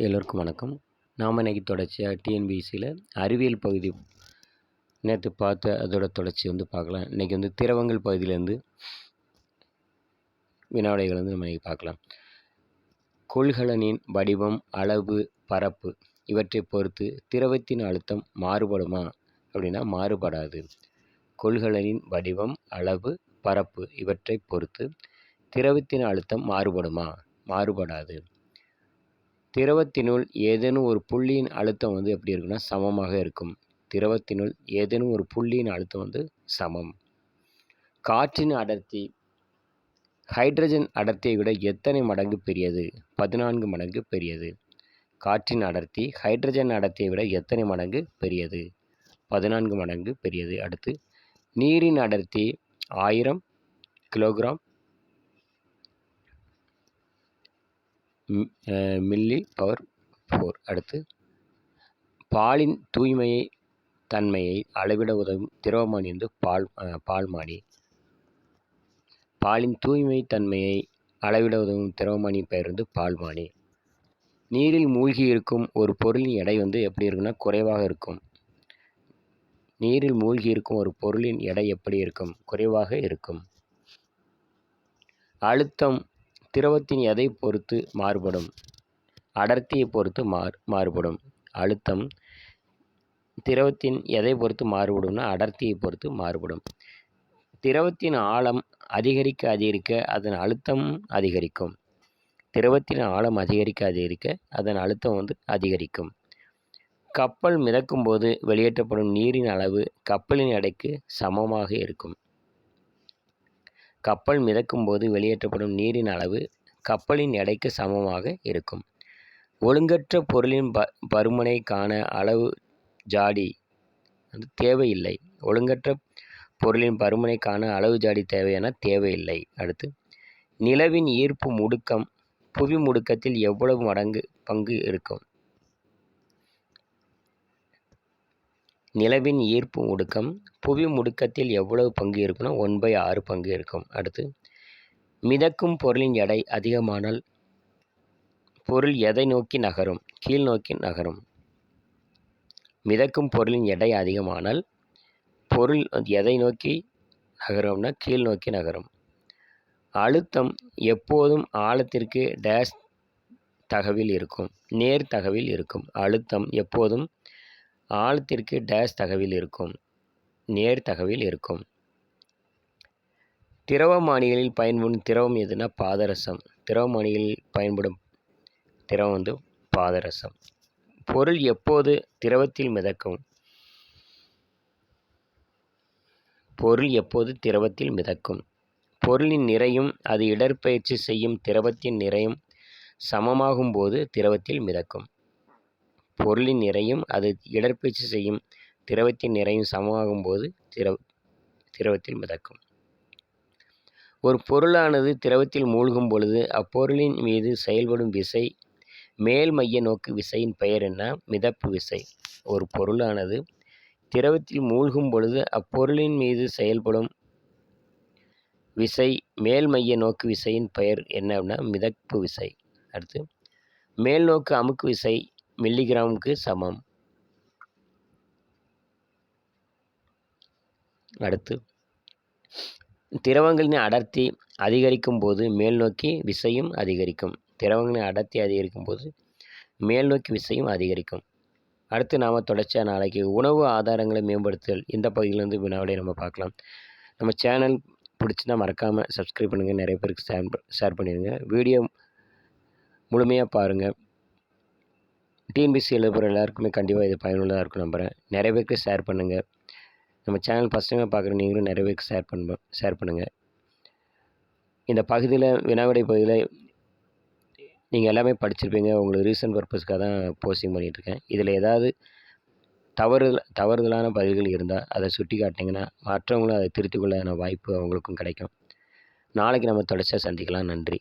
எல்லோருக்கும் வணக்கம். நாம் இன்னைக்கு தொடர்ச்சியாக டிஎன்பிஎஸ்சியில் அறிவியல் பகுதி நேற்று பார்த்த அதோட தொடர்ச்சி வந்து பார்க்கலாம். இன்றைக்கி வந்து திரவங்கள் பகுதியிலேருந்து வினாவிடைகள் வந்து நம்ம இன்றைக்கி பார்க்கலாம். கொள்கலனின் வடிவம் அளவு பரப்பு இவற்றை பொறுத்து திரவத்தின் அழுத்தம் மாறுபடுமா அப்படின்னா மாறுபடாது. கொள்கலனின் வடிவம் அளவு பரப்பு இவற்றை பொறுத்து திரவத்தின் அழுத்தம் மாறுபடுமா? மாறுபடாது. திரவத்தினுள் ஏதேனும் ஒரு புள்ளியின் அழுத்தம் வந்து எப்படி இருக்குன்னா சமமாக இருக்கும். திரவத்தினுள் ஏதேனும் ஒரு புள்ளியின் அழுத்தம் வந்து சமம். காற்றின் அடர்த்தி ஹைட்ரஜன் அடர்த்தியை விட எத்தனை மடங்கு பெரியது? பதினான்கு மடங்கு பெரியது. காற்றின் அடர்த்தி ஹைட்ரஜன் அடர்த்தியை விட எத்தனை மடங்கு பெரியது? பதினான்கு மடங்கு பெரியது. அடுத்து நீரின் அடர்த்தி ஆயிரம் கிலோகிராம் மில்லி பவர் ஃபோர். அடுத்து பாலின் தூய்மையை தன்மையை அளவிட உதவும் திரவமானி வந்து பால் பால்மானி பாலின் தூய்மை தன்மையை அளவிட உதவும் திரவமானி பெயர் வந்து பால்மானி நீரில் மூழ்கி இருக்கும் ஒரு பொருளின் எடை வந்து எப்படி இருக்குன்னா குறைவாக இருக்கும். நீரில் மூழ்கி இருக்கும் ஒரு பொருளின் எடை எப்படி இருக்கும்? குறைவாக இருக்கும். அழுத்தம் திரவத்தின் எதை பொறுத்து மாறுபடும்? அடர்த்தியை பொறுத்து மாறு மாறுபடும். அழுத்தம். திரவத்தின் எதை பொறுத்து மாறுபடும்னா அடர்த்தியை பொறுத்து மாறுபடும். திரவத்தின் ஆழம் அதிகரிக்க அதிகரிக்க அதன் அழுத்தம் அதிகரிக்கும். திரவத்தின் ஆழம் அதிகரிக்க அதிகரிக்க அதன் அழுத்தம் வந்து அதிகரிக்கும். கப்பல் மிதக்கும் போது வெளியேற்றப்படும் நீரின் அளவு கப்பலின் எடைக்கு சமமாக இருக்கும். கப்பல் மிதக்கும் போது வெளியேற்றப்படும் நீரின் அளவு கப்பலின் எடைக்கு சமமாக இருக்கும். ஒழுங்கற்ற பொருளின் ப பருமனை காண அளவு ஜாடி வந்து தேவையில்லை. ஒழுங்கற்ற பொருளின் பருமனை காண அளவு ஜாடி தேவையான தேவையில்லை. அடுத்து நிலவின் ஈர்ப்பு முடுக்கம் புவி முடுக்கத்தில் எவ்வளவு மடங்கு பங்கு இருக்கும்? நிலவின் ஈர்ப்பு முடுக்கம் புவி முடுக்கத்தில் எவ்வளவு பங்கு இருக்குன்னா ஒன் பை ஆறு பங்கு இருக்கும். அடுத்து மிதக்கும் பொருளின் எடை அதிகமானால் பொருள் எதை நோக்கி நகரும்? கீழ் நோக்கி நகரும். மிதக்கும் பொருளின் எடை அதிகமானால் பொருள் எதை நோக்கி நகரும்னா கீழ் நோக்கி நகரும். அழுத்தம் எப்போதும் ஆழத்திற்கு டேஷ் தகவில் இருக்கும் நேர் தகவில் இருக்கும். அழுத்தம் எப்போதும் ஆழத்திற்கு டேஷ் தகவில் இருக்கும். நேர் தகவில் இருக்கும். திரவமானிகளில் பயன்படும் திரவம் எதுனா பாதரசம். திரவமானிகளில் பயன்படும் திரவம் வந்து பாதரசம். பொருள் எப்போது திரவத்தில் மிதக்கும்? பொருள் எப்போது திரவத்தில் மிதக்கும்? பொருளின் நிறையும் அது இடற்பயிற்சி செய்யும் திரவத்தின் நிறையும் சமமாகும் போது திரவத்தில் மிதக்கும். பொருளின் நிறையும் அது இடற்பயிற்சி செய்யும் திரவத்தின் நிறையும் சமமாகும் போது திரவ திரவத்தில் மிதக்கும். ஒரு பொருளானது திரவத்தில் மூழ்கும் பொழுது அப்பொருளின் மீது செயல்படும் விசை மேல் மைய நோக்கு விசையின் பெயர் என்ன? மிதப்பு விசை. ஒரு பொருளானது திரவத்தில் மூழ்கும் பொழுது அப்பொருளின் மீது செயல்படும் விசை மேல் மைய நோக்கு விசையின் பெயர் என்ன அப்படின்னா மிதப்பு விசை. அடுத்து மேல் நோக்கு அமுக்கு விசை மில்லிகிராமுக்கு சமம். அடுத்து திரவங்களின் அடர்த்தி அதிகரிக்கும் போது மேல் நோக்கி விசையும் அதிகரிக்கும். திரவங்களின் அடர்த்தி அதிகரிக்கும் போது மேல் நோக்கி விசையும் அதிகரிக்கும். அடுத்து நாம் தொடர்ச்சியாக நாளைக்கு உணவு ஆதாரங்களை மேம்படுத்துதல். இந்த பகுதியிலேருந்து வினாவிடையே நம்ம பார்க்கலாம். நம்ம சேனல் பிடிச்சிருந்தா மறக்காமல் சப்ஸ்கிரைப் பண்ணுங்கள் நிறைய பேருக்கு ஷேர் ஷேர் பண்ணிடுங்க. வீடியோ முழுமையாக பாருங்கள் டிஎன்பிசி எழுதுகிற எல்லாருக்குமே கண்டிப்பாக இது பயனுள்ளதாக இருக்கும் நம்புகிறேன் நிறைய பேருக்கு ஷேர் பண்ணுங்கள் நம்ம சேனல் ஃபஸ்ட் டைம் பார்க்குற நீங்களும் நிறைய பேருக்கு ஷேர் பண்ண ஷேர் பண்ணுங்கள் இந்த பகுதியில் வினாவிடை பகுதியில் நீங்கள் எல்லாமே படிச்சிருப்பீங்க. உங்களுக்கு ரீசன் பர்பஸ்க்காக தான் போஸ்டிங் பண்ணிகிட்ருக்கேன் இதில் ஏதாவது தவறு தவறுதலான பதில்கள் இருந்தால் அதை சுட்டி காட்டினீங்கன்னா மற்றவங்களும் அதை திருத்திக்குள்ளான வாய்ப்பு அவங்களுக்கும் கிடைக்கும். நாளைக்கு நம்ம தொடர்ச்சியாக சந்திக்கலாம். நன்றி.